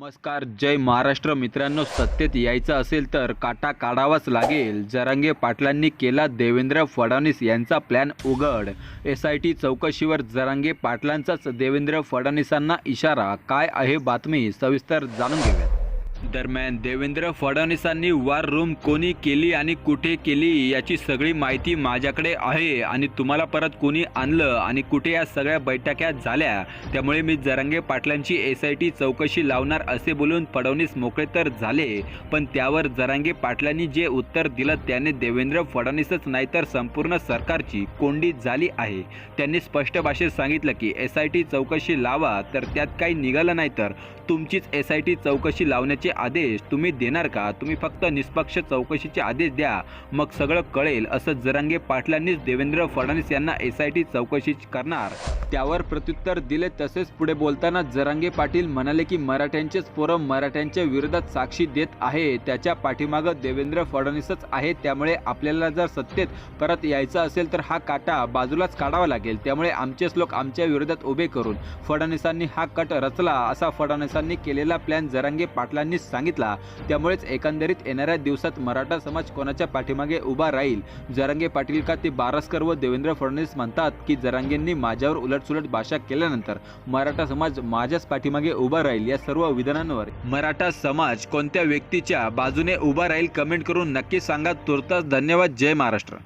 नमस्कार जय महाराष्ट्र. मित्रांनो सत्तेत यायचं असेल तर काटा काढावाच लागेल. जरांगे पाटलांनी केला देवेंद्र फडणवीस यांचा प्लॅन उघड. एस आय टी चौकशीवर जरांगे पाटलांचाच देवेंद्र फडणवीसांना इशारा. काय आहे बातमी? सविस्तर जाणून घेऊयात. दरम्यान देवेंद्र फडणवीसांनी वार रूम कोणी केली आणि कुठे केली याची सगळी माहिती माझ्याकडे आहे आणि तुम्हाला परत कोणी आणलं आणि कुठे या सगळ्या बैठक्या झाल्या त्यामुळे मी जरांगे पाटलांची एस आय टी चौकशी लावणार असे बोलून फडणवीस मोकळे तर झाले पण त्यावर जरांगे पाटलांनी जे उत्तर दिलं त्याने देवेंद्र फडणवीसच नाही तर संपूर्ण सरकारची कोंडी झाली आहे. त्यांनी स्पष्ट भाषेत सांगितलं की एस आय टी चौकशी लावा तर त्यात काही निघालं नाही तर तुमचीच एस आय टी चौकशी लावण्याची आदेश तुम्ही देणार का? तुम्ही फक्त निष्पक्ष चौकशीचे आदेश द्या मग सगळं कळेल असं जरांगे पाटलांनीच देवेंद्र फडणवीस यांना एस आय टी चौकशी करणार. त्यावर प्रत्युत्तर दिले तसेच पुढे बोलताना जरांगे पाटील म्हणाले की मराठ्यांचेच पोरं मराठ्यांच्या विरोधात साक्षी देत आहे त्याच्या पाठीमागं देवेंद्र फडणवीसच आहे त्यामुळे आपल्याला जर सत्तेत परत यायचं असेल तर हा काटा बाजूलाच काढावा लागेल त्यामुळे आमचेच लोक आमच्या विरोधात उभे करून फडणवीसांनी हा कट रचला असा फडणवीसांनी केलेला प्लॅन जरांगे पाटलांनी यांनी सांगितला. त्यामुळेच एकंदरीत येणाऱ्या दिवसात मराठा समाज कोणाच्या पाठीमागे उभा राहील? जरांगे पाटील का ते बारसकर व देवेंद्र फडणवीस म्हणतात की जरांगेंनी माझ्यावर उलटसुलट भाषा केल्यानंतर मराठा समाज माझ्याच पाठीमागे उभा राहील या सर्व विधानांवर? मराठा समाज कोणत्या व्यक्तीच्या बाजूने उभा राहील कमेंट करून नक्की सांगा. तुर्तास धन्यवाद. जय महाराष्ट्र.